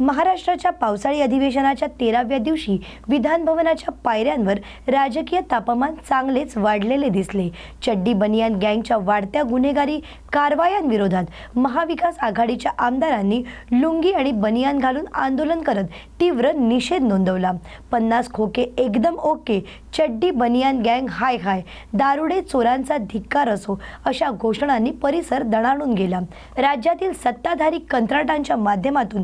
महाराष्ट्राच्या पावसाळी अधिवेशनाच्या तेराव्या दिवशी विधानभवनाच्या पायऱ्यांवर राजकीय तापमान चांगलेच वाढलेले दिसले. चड्डी बनियान गँगच्या वाढत्या गुन्हेगारी कारवायांविरोधात महाविकास आघाडीच्या आमदारांनी लुंगी आणि बनियान घालून आंदोलन करत तीव्र निषेध नोंदवला. पन्नास खोके एकदम ओके चड्डी बनियान गँग हाय हाय दारुडे चोरांचा धिक्कार असो अशा घोषणांनी परिसर दणाणून गेला. राज्यातील सत्ताधारी कंत्राटांच्या माध्यमातून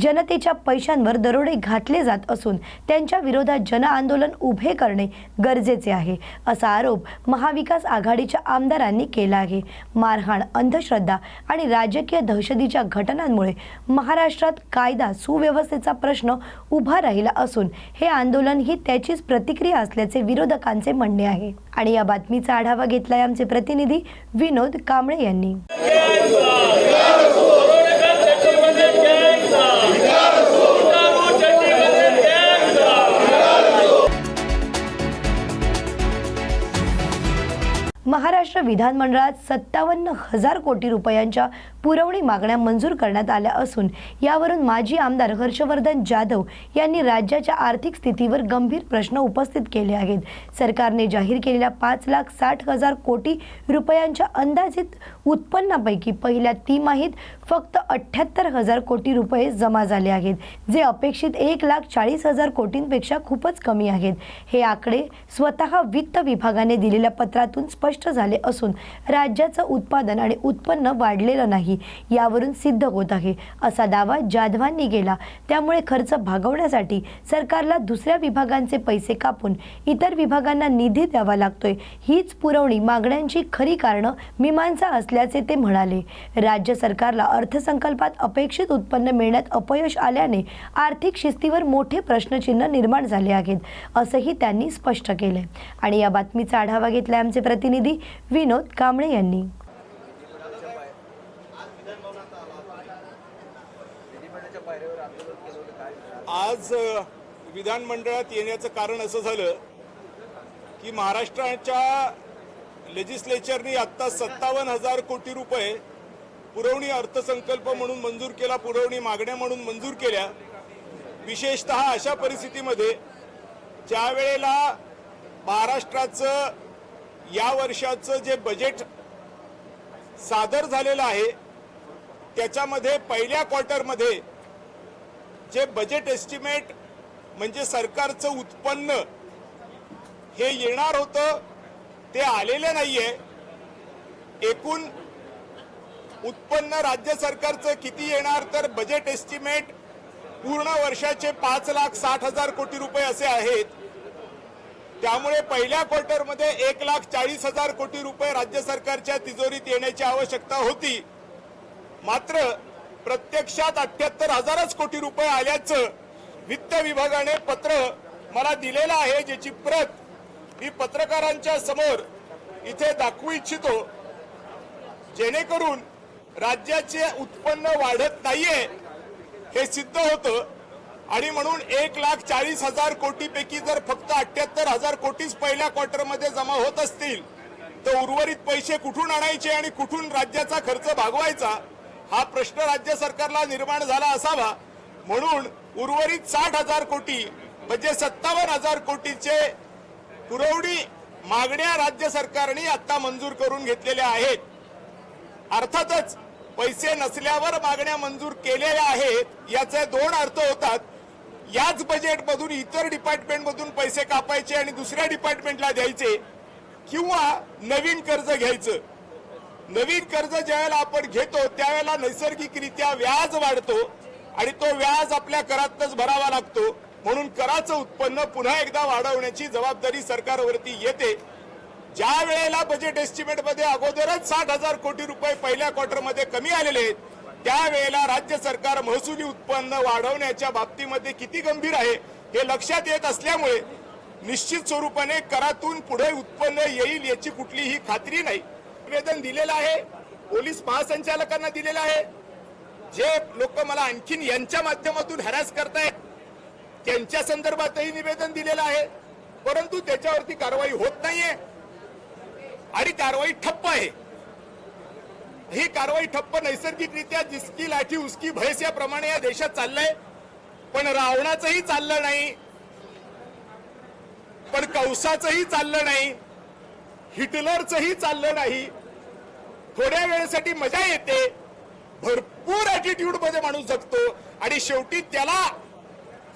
जनतेच्या पैशांवर दरोडे घातले जात असून त्यांच्या विरोधात जन आंदोलन उभे करणे गरजेचे आहे असा आरोप महाविकास आघाडीच्या आमदारांनी केला आहे. मारहाण अंधश्रद्धा आणि राजकीय दहशतीच्या घटनांमुळे महाराष्ट्रात कायदा सुव्यवस्थेचा प्रश्न उभा राहिला असून हे आंदोलन ही त्याचीच प्रतिक्रिया असल्याचे विरोधकांचे म्हणणे आहे. आणि या बातमीचा आढावा घेतलाय आमचे प्रतिनिधी विनोद कांबळे यांनी. महाराष्ट्र विधानमंडळात सत्तावन्न हजार कोटी रुपयांच्या पुरवणी मागण्या मंजूर करण्यात आल्या असून यावरून माजी आमदार हर्षवर्धन जाधव यांनी राज्याच्या आर्थिक स्थितीवर गंभीर प्रश्न उपस्थित केले आहेत. सरकारने जाहीर केलेल्या पाच लाख साठ हजार कोटी रुपयांच्या अंदाजित उत्पन्नापैकी पहिल्या तिमाहीत फक्त अठ्ठ्याहत्तर हजार कोटी रुपये जमा झाले आहेत जे अपेक्षित एक लाख चाळीस हजार कोटींपेक्षा खूपच कमी आहेत. हे आकडे स्वतः वित्त विभागाने दिलेल्या पत्रातून स्पष्ट झाले असून राज्याचं उत्पादन आणि उत्पन्न वाढलेलं नाही. यावरून सिद्ध होत आहे. असा दावा जाधवांनी केला. त्यामुळे खर्च भागवण्यासाठी सरकारला दुसऱ्या विभागांचे पैसे कापून इतर विभागांना निधी द्यावा लागतोय. हीच पुरवणी मागण्यांची खरी कारणं मीमांसा असल्याचे ते म्हणाले. राज्य सरकारला अर्थसंकल्पात अपेक्षित उत्पन्न मिळण्यात अपयश आल्याने आर्थिक शिस्तीवर मोठे प्रश्नचिन्ह निर्माण झाले आहेत असंही त्यांनी स्पष्ट केलं आणि या बातमीचा आढावा घेतला आमचे प्रतिनिधी विनोद कांबळे यांनी. आज विधानमंडळात येण्याचं कारण असं झालं की महाराष्ट्राच्या लेजिस्लेचरनी आत्ता सत्तावन्न हजार कोटी रुपये पुरवणी अर्थसंकल्प म्हणून मंजूर केला पुरवणी मागण्या म्हणून मंजूर केल्या. विशेषत अशा परिस्थितीमध्ये ज्या वेळेला महाराष्ट्राचं या वर्षाचं जे बजेट सादर झालेलं आहे त्याच्यामध्ये पहिल्या क्वार्टरमध्ये जे बजेट एस्टिमेट म्हणजे सरकारचं उत्पन्न हे येणार होतं ते आलेलं नाहीये. एकूण उत्पन्न राज्य सरकारचं किती येणार तर बजेट एस्टिमेट पूर्ण वर्षाचे पाच लाख साठ हजार कोटी रुपये असे आहेत. त्यामुळे पहिल्या क्वार्टरमध्ये एक लाख चाळीस हजार कोटी रुपये राज्य सरकारच्या तिजोरीत येण्याची आवश्यकता होती. मात्र प्रत्यक्षात अठ्याहत्तर हजारच कोटी रुपये आल्याचं वित्त विभागाने पत्र मला दिलेलं आहे ज्याची प्रत मी पत्रकारांच्या समोर इथे दाखवू इच्छितो. जेणेकरून राज्याचे उत्पन्न वाढत नाहीये हे सिद्ध होतं. आणि म्हणून एक लाख चाळीस हजार कोटीपैकी जर फक्त अठ्याहत्तर हजार कोटीच पहिल्या क्वार्टरमध्ये जमा होत असतील तर उर्वरित पैसे कुठून आणायचे आणि कुठून राज्याचा खर्च भागवायचा? हा प्रश्न राज्य सरकारला निर्माण झाला असावा म्हणून उर्वरित साठ हजार कोटी म्हणजे सत्तावन्न हजार कोटीचे पुरवणी मागण्या राज्य सरकारने आता मंजूर करून घेतलेल्या आहेत. अर्थातच पैसे नसल्यावर मागण्या मंजूर केलेल्या आहेत याचे दोन अर्थ होतात. याच बजेटमधून इतर डिपार्टमेंटमधून पैसे कापायचे आणि दुसऱ्या डिपार्टमेंटला द्यायचे किंवा नवीन कर्ज घ्यायचं. नवीन कर्ज ज्यावेळेला आपण घेतो त्यावेळेला नैसर्गिकरित्या व्याज वाढतो आणि तो व्याज आपल्या करातच भरावा लागतो. म्हणून कराचं उत्पन्न पुन्हा एकदा वाढवण्याची जबाबदारी सरकारवरती येते. ज्या वेळेला बजेट एस्टिमेटमध्ये अगोदरच साठ हजार कोटी रुपये पहिल्या क्वार्टरमध्ये कमी आलेले आहेत त्यावेळेला राज्य सरकार महसुली उत्पन्न वाढवण्याच्या बाबतीमध्ये किती गंभीर आहे हे लक्षात येत असल्यामुळे निश्चित स्वरूपाने करातून पुढे उत्पन्न येईल याची कुठलीही खात्री नाही. निवेदन दिलेलं आहे. पोलीस महासंचालकांना दिलेलं आहे. जे लोक मला आणखीन यांच्या माध्यमातून हॅरास करतायत त्यांच्या संदर्भातही निवेदन दिलेलं आहे. परंतु त्याच्यावरती कारवाई होत नाहीये. आणि कारवाई ठप्प आहे. ही कारवाई ठप्प नैसर्गिकरित्या जिसकी लाठी उसकी भैस याप्रमाणे या देशात चाललंय. पण रावणाचंही चाललं नाही. पण कंसाचंही चाललं नाही. हिटलरचंही चाललं नाही. थोड्या वेळेसाठी मजा येते. भरपूर ऍटिट्यूडमध्ये माणूस जगतो. आणि शेवटी त्याला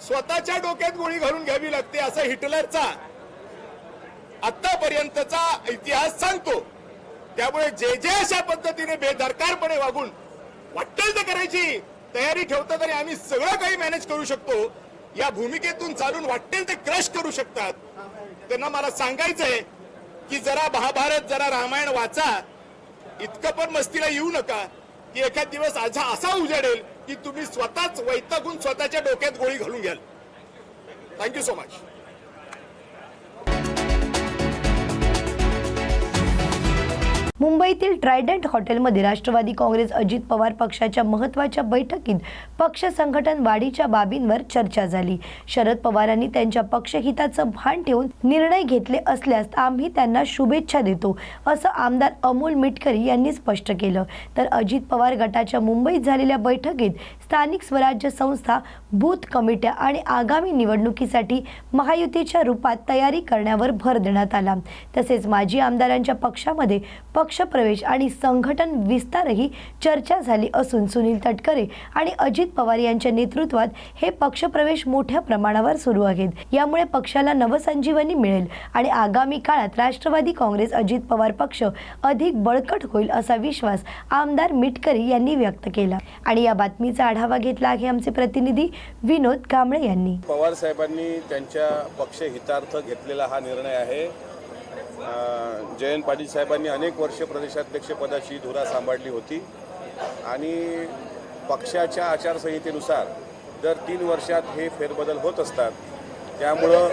स्वतःच्या डोक्यात गोळी घालून घ्यावी लागते असं हिटलरचा आतापर्यंतचा इतिहास सांगतो. त्यामुळे जे जे अशा पद्धतीने बेदरकारपणे वागून वाटेल तर करायची तयारी ठेवतात आणि आम्ही सगळं काही मॅनेज करू शकतो. या भूमिकेतून चालून वाटेल ते क्रश करू शकतात. त्यांना मला सांगायचंय की जरा महाभारत जरा रामायण वाचा. इतकं पण मस्तीला येऊ नका की एखाद दिवस आजा असा उजाडेल की तुम्ही स्वतःच वैतागून स्वतःच्या डोक्यात गोळी घालून घ्याल. थँक्यू सो मच मुंबईतील ट्रायडंट हॉटेलमध्ये राष्ट्रवादी काँग्रेस अजित पवार पक्षाच्या महत्त्वाच्या बैठकीत पक्ष संघटन वाढीच्या बाबींवर चर्चा झाली. शरद पवारांनी त्यांच्या पक्षहिताचं भान ठेवून निर्णय घेतले असल्यास आम्ही त्यांना शुभेच्छा देतो असं आमदार अमोल मिटकरी यांनी स्पष्ट केलं. तर अजित पवार गटाच्या मुंबईत झालेल्या बैठकीत स्थानिक स्वराज्य संस्था बूथ कमिट्या आणि आगामी निवडणुकीसाठी महायुतीच्या रूपात तयारी करण्यावर भर देण्यात आला. तसेच माजी आमदारांच्या पक्षामध्ये पक्ष पक्षप्रवेश आणि संघटन विस्तारही चर्चा झाली असून सुनील तटकरे आणि अजित पवार यांच्या नेतृत्वात हे पक्षप्रवेश मोठ्या प्रमाणावर सुरू आहेत. यामुळे पक्षाला नवसंजीवनी मिळेल आणि आगामी काळात राष्ट्रवादी काँग्रेस अजित पवार पक्ष अधिक बळकट होईल असा विश्वास आमदार मिटकरी यांनी व्यक्त केला. आणि या बातमीचा आढावा घेतला आहे आमचे प्रतिनिधी विनोद कांबळे यांनी. पवार साहेबांनी त्यांच्या पक्षहितार्थ घेतलेला हा निर्णय आहे. जयंत पाटील साहेबांनी अनेक वर्ष प्रदेशाध्यक्षपदाची धुरा सांभाळली होती. आणि पक्षाच्या आचारसंहितेनुसार दर तीन वर्षात हे फेरबदल होत असतात. त्यामुळं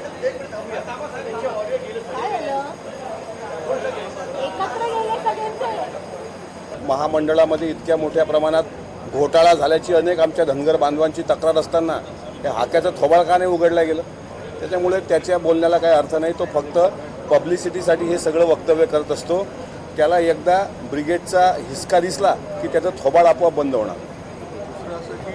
महामंडळामध्ये इतक्या मोठ्या प्रमाणात घोटाळा झाल्याची अनेक आमच्या धनगर बांधवांची तक्रार असताना हे हाक्याचं थोबाळ का नाही उघडलं गेलं. त्याच्यामुळे त्याच्या बोलण्याला काही अर्थ नाही. तो फक्त पब्लिसिटीसाठी हे सगळं वक्तव्य करत असतो. त्याला एकदा ब्रिगेडचा हिसका दिसला की त्याचं थोबाळ आपोआप बंद होणार. दुसरं असं की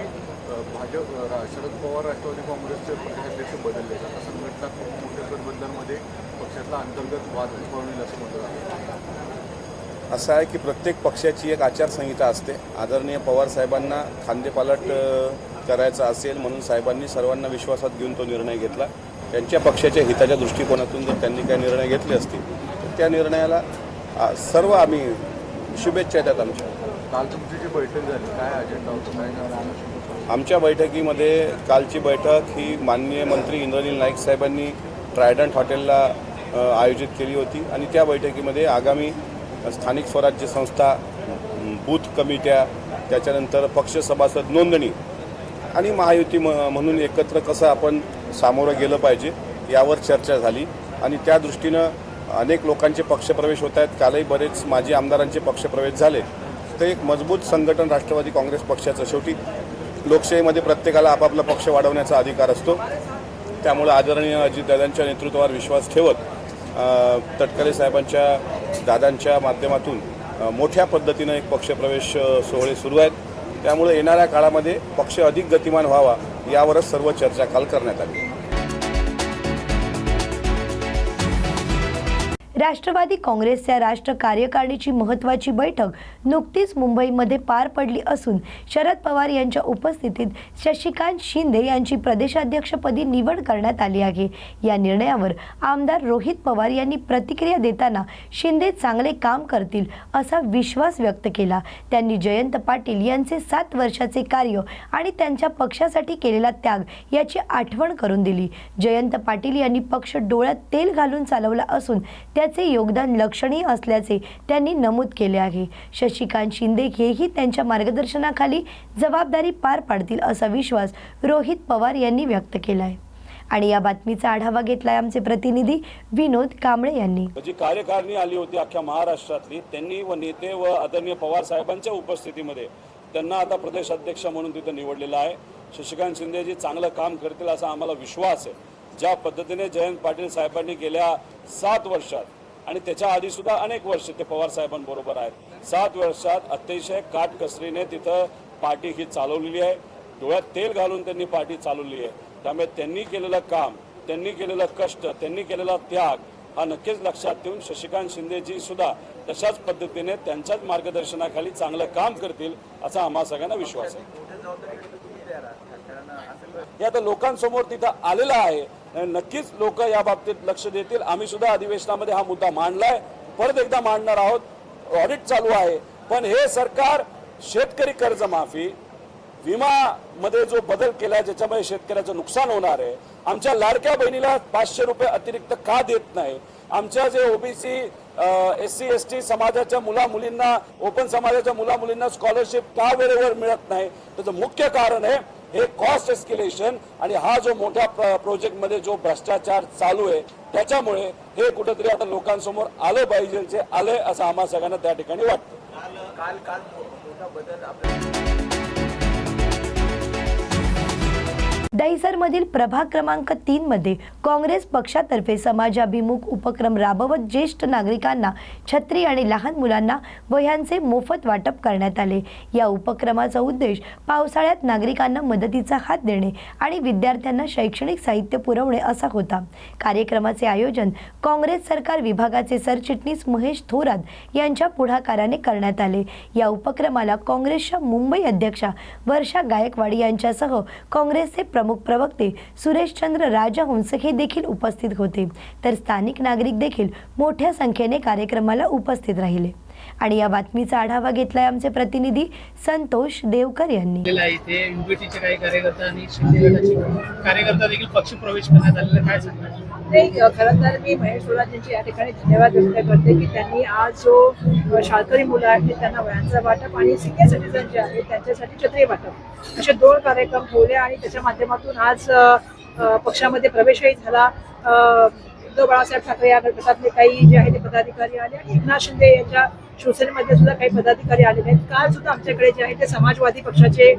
भाजप शरद पवार राष्ट्रवादी काँग्रेसचे प्रदेशाध्यक्ष बदलले. आता संघटनात्मक मोठ्या फेरबदलांमध्ये पक्षातला अंतर्गत वाद उद्भवतील असं म्हटलं जातं असं आहे की प्रत्येक पक्षाची एक आचारसंहिता असते. आदरणीय पवार साहेबांना खांदेपालट करायचा असेल म्हणून साहेबांनी सर्वांना विश्वासात घेऊन तो निर्णय घेतला. त्यांच्या पक्षाच्या हिताच्या दृष्टिकोनातून जर त्यांनी काही निर्णय घेतले असतील तर त्या निर्णयाला सर्व आम्ही शुभेच्छा देतात आमच्या. काल तुमची जी बैठक झाली काय अजेंडा होता काय आमच्या बैठकीमध्ये कालची बैठक ही माननीय मंत्री इंद्रनील नाईक साहेबांनी ट्रायडंट हॉटेलला आयोजित केली होती आणि त्या बैठकीमध्ये आगामी स्थानिक स्वराज्य संस्था बूथ कमिट्या त्याच्यानंतर पक्ष सभासद नोंदणी आणि महायुती म म्हणून एकत्र कसं आपण सामोरं गेलं पाहिजे यावर चर्चा झाली. आणि त्या दृष्टीनं अनेक लोकांचे पक्षप्रवेश होत आहेत. कालही बरेच माजी आमदारांचे पक्षप्रवेश झाले. तर एक मजबूत संघटन राष्ट्रवादी काँग्रेस पक्षाचं शेवटी लोकशाहीमध्ये प्रत्येकाला आपापला पक्ष वाढवण्याचा अधिकार असतो. त्यामुळे आदरणीय अजितदादांच्या नेतृत्वावर विश्वास ठेवत तटकरे साहेबांच्या दादांच्या माध्यमातून मोठ्या पद्धतीनं एक पक्षप्रवेश सोहळे सुरू आहेत. त्यामुळे येणाऱ्या काळामध्ये पक्ष अधिक गतिमान व्हावा यावरच सर्व चर्चा काल करण्यात आली. राष्ट्रवादी काँग्रेसच्या राष्ट्र कार्यकारिणीची महत्त्वाची बैठक नुकतीच मुंबईमध्ये पार पडली असून शरद पवार यांच्या उपस्थितीत शशिकांत शिंदे यांची प्रदेशाध्यक्षपदी निवड करण्यात आली आहे. या निर्णयावर आमदार रोहित पवार यांनी प्रतिक्रिया देताना शिंदे चांगले काम करतील असा विश्वास व्यक्त केला. त्यांनी जयंत पाटील यांचे सात वर्षाचे कार्य आणि त्यांच्या पक्षासाठी केलेला त्याग याची आठवण करून दिली. जयंत पाटील यांनी पक्ष डोळ्यात तेल घालून चालवला असून त्याचे योगदान लक्षणीय असल्याचे त्यांनी नमूद केले आहे. शशिकांत शिंदे हेही त्यांच्या मार्गदर्शनाखाली जबाबदारी पार पाडतील असा विश्वास रोहित पवार यांनी व्यक्त केला आहे आणि या बातमीचा आढावा घेतलाय आमचे प्रतिनिधी विनोद कांबळे यांनी. जी कार्यकारिणी आली होती अख्ख्या महाराष्ट्रातली त्यांनी व नेते व आदरणीय पवार साहेबांच्या उपस्थितीमध्ये त्यांना आता प्रदेश अध्यक्ष म्हणून तिथं निवडलेलं आहे. शशिकांत शिंदेजी चांगलं काम करतील असा आम्हाला विश्वास आहे. ज्या पद्धतीने जयंत पाटील साहेबांनी गेल्या सात वर्षात आणि त्याच्या आधी सुद्धा अनेक वर्ष ते पवार साहेबांबरोबर आहेत. सात वर्षात अतिशय काटकसरीने तिथं पार्टी ही चालवलेली आहे. डोळ्यात तेल घालून त्यांनी पार्टी चालवली आहे. त्यामुळे त्यांनी केलेलं काम त्यांनी केलेलं कष्ट त्यांनी केलेला त्याग हा नक्कीच लक्षात ठेवून शशिकांत शिंदेजी सुद्धा तशाच पद्धतीने त्यांच्याच मार्गदर्शनाखाली चांगलं काम करतील असा आम्हा सगळ्यांना विश्वास आहे. हे आता लोकांसमोर तिथं आलेलं आहे. नक्कीच लोक या बाबतीत लक्ष देतील. आम्ही सुद्धा अधिवेशनामध्ये हा मुद्दा मांडलाय. परत एकदा मांडणार आहोत. ऑडिट चालू आहे. पण हे सरकार शेतकरी कर्जमाफी विमामध्ये जो बदल केला ज्याच्यामुळे शेतकऱ्याचं नुकसान होणार आहे आमच्या लाडक्या बहिणीला पाचशे रुपये अतिरिक्त का देत नाही? आमच्या जे OBC S C S T समाजाच्या मुला मुलींना ओपन समाजाच्या मुला मुलींना स्कॉलरशिप का वेळेवर मिळत नाही? त्याचं मुख्य कारण आहे हे कॉस्ट एस्केलेशन आणि हा जो मोठ्या प्रोजेक्टमध्ये जो भ्रष्टाचार चालू आहे त्याच्यामुळे हे कुठंतरी आता लोकांसमोर आलं पाहिजे जे आलंय असं आम्हाला सगळ्यांना त्या ठिकाणी वाटतं. दहिसरमधील प्रभाग क्रमांक तीनमध्ये काँग्रेस पक्षातर्फे समाजाभिमुख उपक्रम राबवत ज्येष्ठ नागरिकांना छत्री आणि लहान मुलांना वह्यांचे मोफत वाटप करण्यात आले. या उपक्रमाचा उद्देश पावसाळ्यात नागरिकांना मदतीचा हात देणे आणि विद्यार्थ्यांना शैक्षणिक साहित्य पुरवणे असा होता. कार्यक्रमाचे आयोजन काँग्रेस सरकार विभागाचे सरचिटणीस महेश थोरात यांच्या पुढाकाराने करण्यात आले. या उपक्रमाला काँग्रेसच्या मुंबई अध्यक्षा वर्षा गायकवाड यांच्यासह काँग्रेसचे प्रमुख प्रवक्ते सुरेशचंद्र राजहंस हे देखील उपस्थित होते. तर स्थानिक नागरिक देखील मोठ्या संख्येने कार्यक्रमाला उपस्थित राहिले. आणि या बातमीचा आढावा घेतलाय आमचे प्रतिनिधी संतोष देवकर यांनी. इथे युबीटीचे काही कार्यकर्ता आणि शिंदे गटाचे कार्यकर्ता देखील पक्ष प्रवेश करण्यात आलेला काय सांगणार? नाही खरं तर मी महेश सोलाजींची या ठिकाणी धन्यवाद व्यक्त करते की त्यांनी आज जो शाळकरी मुलं आहेत त्यांना वयांचा वाटप आणि सिनियर सिटीजन जे आहेत त्यांच्यासाठी छत्री वाटप असे दोन कार्यक्रम ठेवले आणि त्याच्या माध्यमातून आज पक्षामध्ये प्रवेशही झाला. उद्धव बाळासाहेब ठाकरे या गटातले काही जे आहे ते पदाधिकारी आले आणि एकनाथ शिंदे यांच्या शिवसेनेमध्ये सुद्धा काही पदाधिकारी आलेले आहेत काल सुद्धा आमच्याकडे जे आहे ते समाजवादी पक्षाचे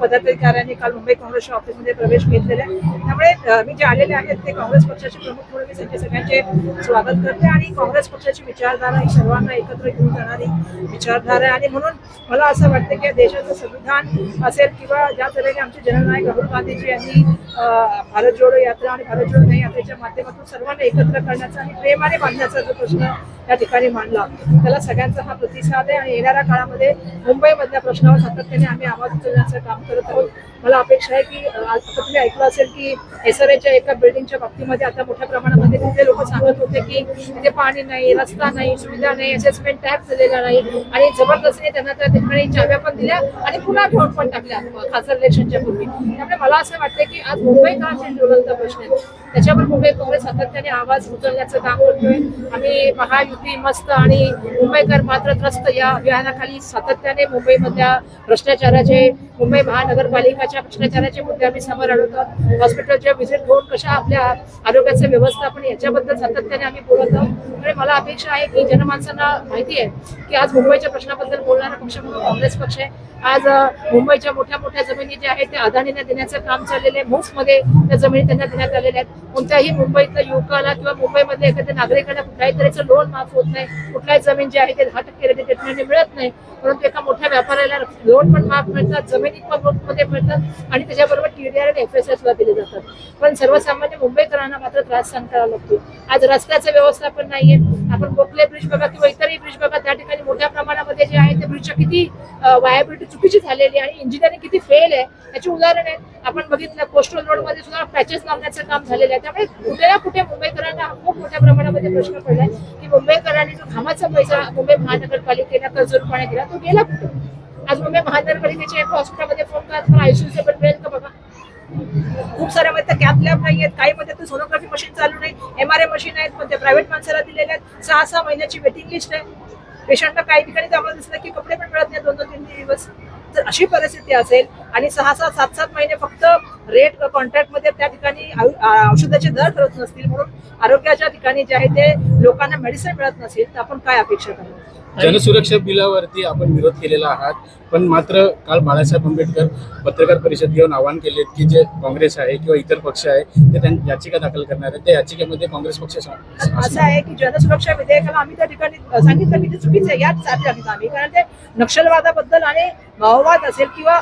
पदाधिकाऱ्यांनी काल मुंबई काँग्रेसच्या ऑफिसमध्ये प्रवेश घेतलेला आहे. त्यामुळे मी जे आलेले आहेत ते काँग्रेस पक्षाचे प्रमुख म्हणून मी त्यांचे सगळ्यांचे स्वागत करते आणि काँग्रेस पक्षाची विचारधारा ही सर्वांना एकत्र घेऊन जाणारी विचारधारा आहे. आणि म्हणून मला असं वाटतं की देशाचं संविधान असेल किंवा ज्या तऱ्हेने आमचे जननायक राहुल गांधीजी यांनी भारत जोडो यात्रा आणि भारत जोडो नाही यात्रेच्या माध्यमातून सर्वांना एकत्र करण्याचा आणि प्रेमाने बांधण्याचा जो प्रश्न या ठिकाणी मांडला त्याला सगळ्यांचा हा प्रतिसाद आहे आणि येणाऱ्या काळामध्ये मुंबईमधल्या प्रश्नावर सातत्याने आम्ही आवाज उचलण्याचं काम करत आहोत. मला अपेक्षा आहे की आज आता तुम्ही ऐकलं असेल की एस एका बिल्डिंगच्या बाबतीमध्ये आता मोठ्या प्रमाणामध्ये तिथे लोक सांगत होते की तिथे पाणी नाही रस्ता नाही सुविधा नाही असेसमेंट टॅक्स दिलेला नाही आणि जबरदस्तीने त्यांना त्या ठिकाणी चाव्या पण दिल्या आणि पुन्हा ठेवून पण टाकल्या खासदार इलेक्शनच्या पूर्वी. त्यामुळे मला असं वाटतं की आज मुंबईकरांचे ज्वलंत प्रश्न आहे? त्याच्यावर मुंबई काँग्रेस सातत्याने आवाज उचलण्याचं काम करतोय. आम्ही महायुती मस्त आणि मुंबईकर मात्र त्रस्त या अभियानाखाली सातत्याने मुंबईमधल्या भ्रष्टाचाराचे मुंबई महानगरपालिकाच्या भ्रष्टाचाराचे मुद्दे आम्ही समोर आणत. हॉस्पिटलच्या व्हिजिट घेऊन कशा आपल्या आरोग्याचं व्यवस्थापन याच्याबद्दल सातत्याने आम्ही बोलत आहोत. मला अपेक्षा आहे की जनमानसांना माहिती आहे की आज मुंबईच्या प्रश्नाबद्दल बोलणारा पक्ष म्हणून काँग्रेस पक्ष आहे. आज मुंबईच्या मोठ्या मोठ्या जमिनी ज्या आहेत त्या अदानीने देण्याचं काम चाललेलं आहे. मुफ्तमध्ये त्या जमिनी त्यांना देण्यात आलेल्या आहेत. कोणत्याही मुंबईतल्या युवकाला किंवा मुंबईमधल्या एखाद्या नागरिकाला कुठल्याही तऱ्हेचं लोन माफ होत नाही. कुठल्याही जमीन जी आहे ते दहा टक्के रेडिटेटमेंटने मिळत नाही. परंतु एका मोठ्या व्यापाऱ्याला लोन पण माफ मिळतात. जमीन आयुर्वेदिकमध्ये मिळतात आणि त्याच्याबरोबर टीडीआर आणि एफ एस आय दिले जातात. पण सर्वसामान्य मुंबईकरांना मात्र त्रास सहन करावा लागतो. आज रस्त्याचं व्यवस्थापन नाहीये. आपण गोखले ब्रिज बघा किंवा इतरही ब्रिज बघा त्या ठिकाणी मोठ्या प्रमाणामध्ये जे आहे ते ब्रिजच्या किती वायबिलिटी चुकीची झालेली आहे आणि इंजिनिअरिंग किती फेल आहे याची उदाहरण आहे आपण बघितलं कोस्टल रोडमध्ये सुद्धा पॅचेस लावण्याचं काम झालेलं आहे. त्यामुळे कुठे ना कुठे मुंबईकरांना हा खूप मोठ्या प्रमाणामध्ये प्रश्न पडलाय की मुंबईकरांनी जो घामाचा पैसा मुंबई महानगरपालिकेला कर्जरूपाने दिला तो गेला कुठे? आज मुंबई महानगरपालिकेच्या एका हॉस्पिटलमध्ये फोन करा तुम्हाला आयसीयूचे पण मिळेल का बघा? खूप साऱ्या मध्ये कॅप लॅब नाही आहेत. काही मध्ये तर सोनोग्राफी मशीन चालू नाही. एम आर आय मशीन आहेत पण ते प्रायव्हेट माणसाला दिलेल्या आहेत. सहा सहा महिन्याची वेटिंग लिस्ट आहे. पेशंटला काही ठिकाणी आम्हाला दिसलं की कपडे पण मिळत नाही दोन दोन तीन दिवस. जर अशी परिस्थिती असेल आणि सहा सहा सात सात महिने फक्त रेट कॉन्ट्रॅक्टमध्ये त्या ठिकाणी औषधाचे दर करत नसतील. म्हणून आरोग्याच्या ठिकाणी जे आहे ते लोकांना मेडिसिन मिळत नसेल तर आपण काय अपेक्षा करणार? जनसुरक्षा बिलावरती आपण विरोध केलेला आहात. पण मात्र काल बाळासाहेब आंबेडकर पत्रकार परिषद घेऊन आवाहन केले की जे काँग्रेस आहे किंवा इतर पक्ष आहे ते त्यां याचिका दाखल करणार आहेत. त्या याचिकेमध्ये काँग्रेस पक्ष असं आहे की जनसुरक्षा विधेयकाला आम्ही त्या ठिकाणी सांगितलं की ते चुकीचं आहे. याच साठी सांगितलं आम्ही कारण ते नक्षलवादाबद्दल आणि माओवाद असेल किंवा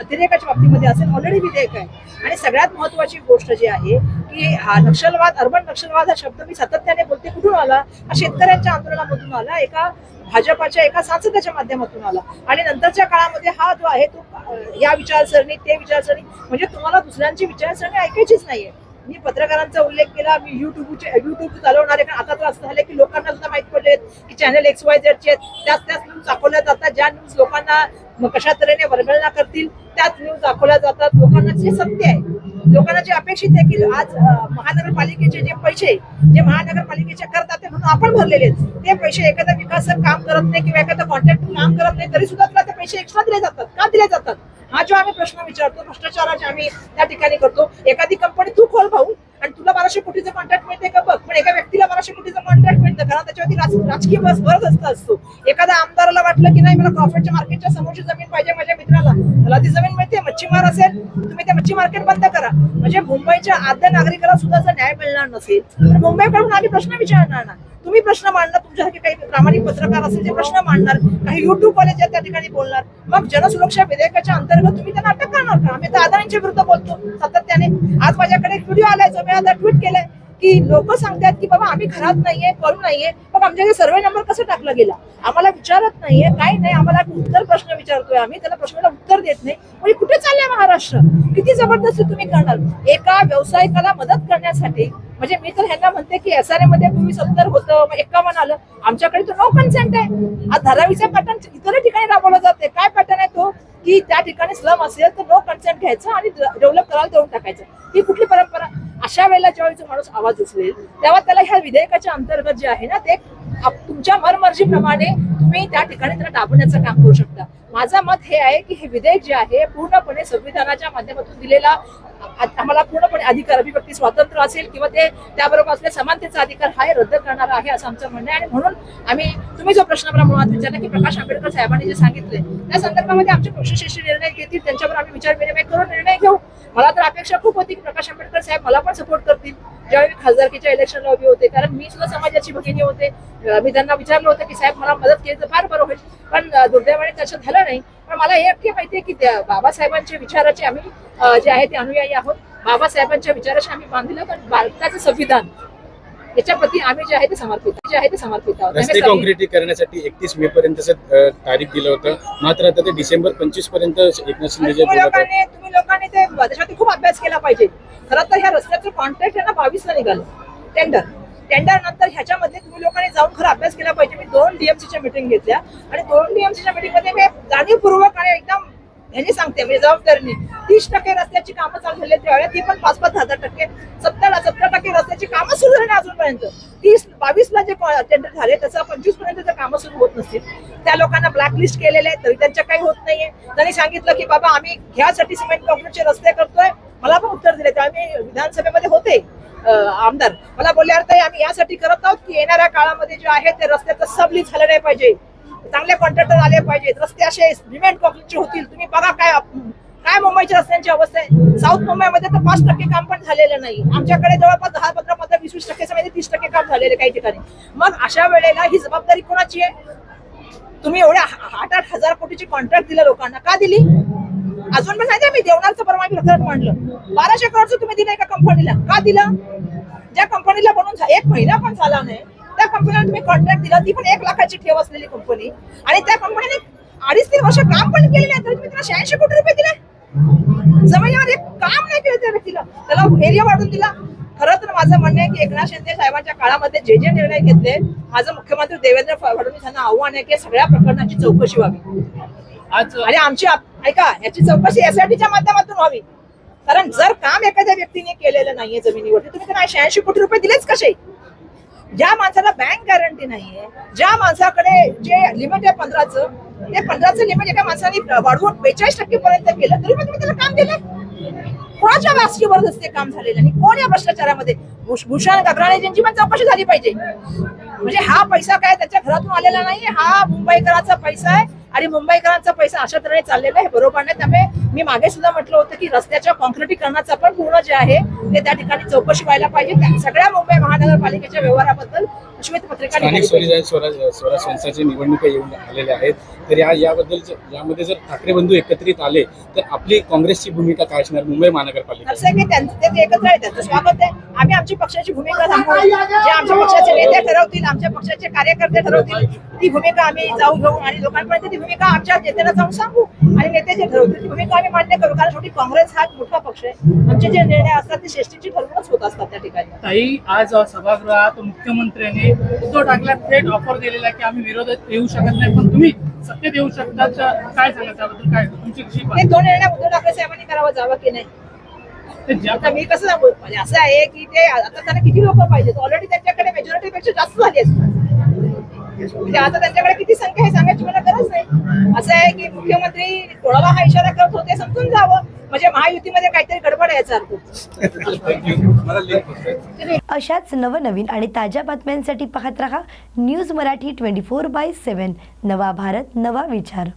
अतिरेकाच्या बाबतीमध्ये असेल ऑलरेडी विधेयक आहे. आणि सगळ्यात महत्वाची गोष्ट जी आहे की हा नक्षलवाद अर्बन नक्षलवाद हा शब्द मी सातत्याने बोलते कुठून आला? हा शेतकऱ्यांच्या आंदोलनामधून आला. एका भाजपाच्या एका सांसदाच्या माध्यमातून आला. आणि नंतरच्या काळामध्ये हा जो आहे तो या विचारसरणी ते विचारसरणी म्हणजे तुम्हाला दुसऱ्यांची विचारसरणी ऐकायचीच नाहीये. मी पत्रकारांचा उल्लेख केला मी युट्यूबचे युट्यूब चालवणारे कारण आता तर असं झालं की लोकांना सुद्धा माहीत पडले की चॅनल एक्स वाय झेडचे आहेत. त्याच त्याच न्यूज दाखवल्या जातात. ज्या न्यूज लोकांना कशा तऱ्हेने वर्गणना करतील त्याच न्यूज दाखवल्या जातात. लोकांना जे सत्य आहे लोकांना जे अपेक्षित आहे की आज महानगरपालिकेचे जे पैसे जे महानगरपालिकेचे करतात ते म्हणून आपण भरलेले आहेत ते पैसे एखादा विकासक काम करत नाही किंवा एखादा कॉन्ट्रॅक्टर काम करत नाही तरी सुद्धा तुला ते पैसे एक्स्ट्रा दिले जातात. का दिले जातात? हा जो आम्ही प्रश्न विचारतो भ्रष्टाचाराचे आम्ही त्या ठिकाणी करतो. एखादी कंपनी तू खोल भाऊ बाराशे कोटीचं कॉन्ट्रॅक्ट मिळते का बघ? पण एका व्यक्तीला बाराशे कोटीचं कॉन्ट्रॅक्ट मिळतं. कारण त्याच्यावरती राजकीय बस भरच असतं असतो. एखाद्या आमदाराला वाटलं की नाही मला प्रॉफिटच्या मार्केटच्या समोरची जमीन पाहिजे माझ्या मित्राला. मला ती जमीन मिळते मच्छीमार असेल तुम्ही ते मच्छी मार्केट बंद करा. म्हणजे मुंबईच्या आद्य नागरिकाला सुद्धा जर न्याय मिळणार नसेल. तर मुंबईकडून आम्ही प्रश्न विचारणार ना. तुम्ही प्रश्न मांडणार तुमच्यासारखे काही प्रामाणिक पत्रकार असेल ते प्रश्न मांडणार काही युट्यूब वाले ज्या त्या ठिकाणी बोलणार. मग जनसुरक्षा विधेयकाच्या अंतर्गत तुम्ही त्यांना अटक करणार का? आम्ही तर अदानीच्या विरुद्ध बोलतो. सातत्याने. आज माझ्याकडे एक व्हिडिओ आलाय जो मी आता ट्विट केलाय. की लोक सांगतात की बाबा आम्ही घरात नाहीये करू नाहीये. मग आमच्याकडे सर्वे नंबर कसं टाकला गेला? आम्हाला विचारत नाहीये काही नाही. आम्हाला उत्तर प्रश्न विचारतोय आम्ही. त्याला प्रश्नाला उत्तर देत नाही. म्हणजे कुठे चाललंय महाराष्ट्र? किती जबरदस्ती तुम्ही करणार? एका व्यावसायिकाला मदत करण्यासाठी म्हणजे मी तर ह्यांना म्हणते की एस आर ए मध्ये पूर्वी सत्तर होतं मग एकावन्न आलं. आमच्याकडे तर नो कन्सेंट आहे. आज धारावीचा पॅटर्न इतर ठिकाणी राबवला जाते काय पॅटर्न आहे तो? की त्या ठिकाणी स्लम असेल तर नो कन्सेंट घ्यायचं आणि डेव्हलप करायला देऊन टाकायचं. ही कुठली परंपरा? अशा वेळेला ज्यावेळी जो माणूस आवाज उचलेल तेव्हा त्याला ह्या विधेयकाच्या अंतर्गत जे आहे ना ते तुमच्या मरमर्जीप्रमाणे तुम्ही त्या ठिकाणी त्याला दाबण्याचं काम करू शकता. माझं मत हे आहे की हे विधेयक जे आहे पूर्णपणे संविधानाच्या माध्यमातून दिलेला आम्हाला पूर्णपणे अधिकार अभिव्यक्ती स्वातंत्र्य असेल किंवा ते त्याबरोबर असले समानतेचा अधिकार हा रद्द करणार आहे असं आमचं म्हणणं आहे. आणि म्हणून आम्ही तुम्ही जो प्रश्न मला मुळात विचारला की प्रकाश आंबेडकर साहेबांनी जे सांगितले त्या संदर्भामध्ये आमचे पक्षश्रेष्ठी निर्णय घेतील त्यांच्यावर आम्ही विचार विनिमय करून निर्णय घेऊ. मला तर अपेक्षा खूप होती की प्रकाश आंबेडकर साहेब मला पण सपोर्ट करतील. ज्यावेळी खासदारकीच्या इलेक्शनला उभी होते कारण मी सुद्धा समाजाची भगिनी होते. मी त्यांना विचारलं होतं की साहेब मला मदत केली तर फार बरं होईल. पण दुर्दैवाने तसं झालं नाही. पण मला हे नक्की माहिती आहे की त्या बाबासाहेबांच्या विचाराचे आम्ही जे आहे ते अनुयायी आहोत. बाबासाहेबांच्या विचाराशी आम्ही बांधलं पण भारताचं संविधान याच्या प्रती आम्ही जे आहे ते समर्पित जे आहे ते समर्पित आहोत. रस्ते सगळी- काँक्रिटीकरणासाठी एकतीस मे पर्यंत तारीख दिलं होतं. मात्र आता ते डिसेंबर पंचवीसपर्यंत एकनाथ शिंदे लोकांनी ते त्याच्यावरती खूप अभ्यास केला पाहिजे. खरं तर ह्या रस्त्याचं कॉन्ट्रॅक्ट यांना ना निघालं. टेंडर टेंडर नंतर ह्याच्यामध्ये तुम्ही लोकांनी जाऊन खरं अभ्यास केला पाहिजे. मी दोन डीएमसीच्या मिटिंग घेतल्या. आणि दोन डीएमसीच्या मिटिंगमध्ये मी जाणीवपूर्वक आणि एकदम यांनी सांगते म्हणजे जबाबदारीने. तीस टक्के रस्त्याची कामं चालू झाली त्यावेळेला ती पण पाच पाच हजार टक्के. सत्तर सत्तर टक्के रस्त्याची कामं सुरू झाली नाही अजूनपर्यंत. तीस बावीस ला जे टेंडर झाले त्याचा पंचवीसपर्यंत जर कामं सुरू होत नसतील. त्या लोकांना ब्लॅकलिस्ट केलेले आहे तरी त्यांच्या काही होत नाहीये. त्यांनी सांगितलं की बाबा आम्ही ह्यासाठी सिमेंट कॉन्क्रीटचे रस्ते करतोय. मला पण उत्तर दिले. तेव्हा मी विधानसभेमध्ये होते आमदार. मला बोलले अरे आम्ही यासाठी करत आहोत की येणाऱ्या काळामध्ये जे आहे ते रस्त्याचं सबली झालं नाही पाहिजे. चांगले कॉन्ट्रॅक्टर आले पाहिजेत. रस्ते असे सिमेंट कॉन्क्रीटचे होतील. तुम्ही बघा काय काय मुंबईच्या रस्त्यांची अवस्था आहे. साऊथ मुंबईमध्ये तर पाच टक्के काम पण झालेलं नाही. आमच्याकडे जवळपास दहा पंधरा पंधरा वीस वीस टक्के म्हणजे तीस टक्के काम झालेले काही ठिकाणी. मग अशा वेळेला ही जबाबदारी कोणाची आहे? तुम्ही एवढ्या आठ आठ हजार कोटीची कॉन्ट्रॅक्ट दिलं लोकांना. का दिली? अजून पण सांगितलं मी देवणारचं परवा मी मांडलं. बाराशे करोडचं तुम्ही दिलं एका कंपनीला का दिलं? ज्या कंपनीला बनून एक महिना पण झाला नाही. त्या कंपनीला तुम्ही कॉन्ट्रॅक्ट दिला ती पण एक लाखाची ठेव असलेली कंपनी आणि त्या कंपनीने अडीच तीन वर्ष काम पण केले नाही तरी तुम्ही त्याला शहाऐंशी कोटी रुपये दिले. जमिनीमध्ये काम नाही केलं त्या व्यक्तीला. त्याला एरिया वाढून दिला. खरं तर माझं म्हणणं आहे की एकनाथ शिंदे साहेबांच्या काळामध्ये जे जे निर्णय घेतले माझं मुख्यमंत्री देवेंद्र फडणवीस यांना आव्हान आहे की सगळ्या प्रकरणाची चौकशी व्हावी. आणि आमची ऐका याची चौकशी एसआयटीच्या माध्यमातून व्हावी. कारण जर काम एखाद्या व्यक्तीने केलेलं नाहीये जमिनीवरती तुम्ही त्यांना शहाऐंशी कोटी रुपये दिलेच कसे? ज्या माणसाला बँक गॅरंटी नाहीये ज्या माणसाकडे जे लिमिट आहे पंधराचं ते पंधराचं लिमिट एका माणसाने वाढवून बेचाळीस टक्के पर्यंत केलं तरी पण तुम्ही त्याला काम दिलं कोणाच्या व्यासकीवर असते काम झालेलं आणि कोण या भ्रष्टाचारामध्ये? भूषण भूषण गगराणेजींची पण चौकशी झाली पाहिजे. म्हणजे हा पैसा काय त्याच्या घरातून आलेला नाही हा मुंबईकरांचा पैसा आहे आणि मुंबईकरांचा पैसा अशा तऱ्हेने चाललेला आहे बरोबर नाही. त्यामुळे मी मागे सुद्धा म्हटलं होतं की रस्त्याच्या कॉन्क्रिटीकरणाचं पण पूर्ण जे आहे ते त्या ठिकाणी चौकशी व्हायला पाहिजे. सगळ्या मुंबई महानगरपालिकेच्या व्यवहाराबद्दल. स्वराज्य स्वराज स्वराज संस्थाची निवडणुका येऊन आलेल्या आहेत. तर या याबद्दल यामध्ये जर ठाकरे बंधू एकत्रित आले तर आपली काँग्रेसची भूमिका काय असणार मुंबई महानगरपालिका असं आहे की त्यांचं ते एकत्र आहे त्यांचं स्वागत आहे. आम्ही आमची पक्षाची भूमिका जे आमच्या पक्षाचे नेते ठरवतील आमच्या पक्षाचे कार्यकर्ते ठरवतील ती भूमिका आम्ही जाऊ घेऊ आणि लोकांपर्यंत ती भूमिका आमच्या नेत्यांना जाऊन सांगू. आणि नेते जे ठरवतील ती भूमिका आम्ही मान्य करू कारण शेवटी काँग्रेस हा मोठा पक्ष आहे. आमचे जे निर्णय असतात ते श्रेष्ठीची ठरवूनच होत असतात त्या ठिकाणी. ताई आज सभागृहात मुख्यमंत्र्यांनी उद्धव ठाकरेला थेट ऑफर दिलेला की आम्ही विरोधात येऊ शकत नाही पण तुम्ही सत्तेत येऊ शकता. तर काय सांगा त्याबद्दल? काय तुमची कशी? दोन निर्णय उद्धव ठाकरे साहेबांनी करावं जावं की नाही? आता मी कसं सांगू? म्हणजे असं आहे की ते आता त्यांना किती लोक पाहिजेत? ऑलरेडी त्यांच्याकडे मेजॉरिटी पेक्षा जास्त झाली असतात म्हणजे आता त्यांच्याकडे किती संख्या आहे सांगायची मला गरज नाही. असं आहे की मुख्यमंत्री कोणाला हा इशारा करत होते समजून जावं. म्हणजे महायुतीमध्ये काहीतरी गडबड याचा अशाच नवनवीन आणि ताज्या बातम्यांसाठी पाहत रहा news Marathi twenty four by seven. नवा भारत नवा विचार.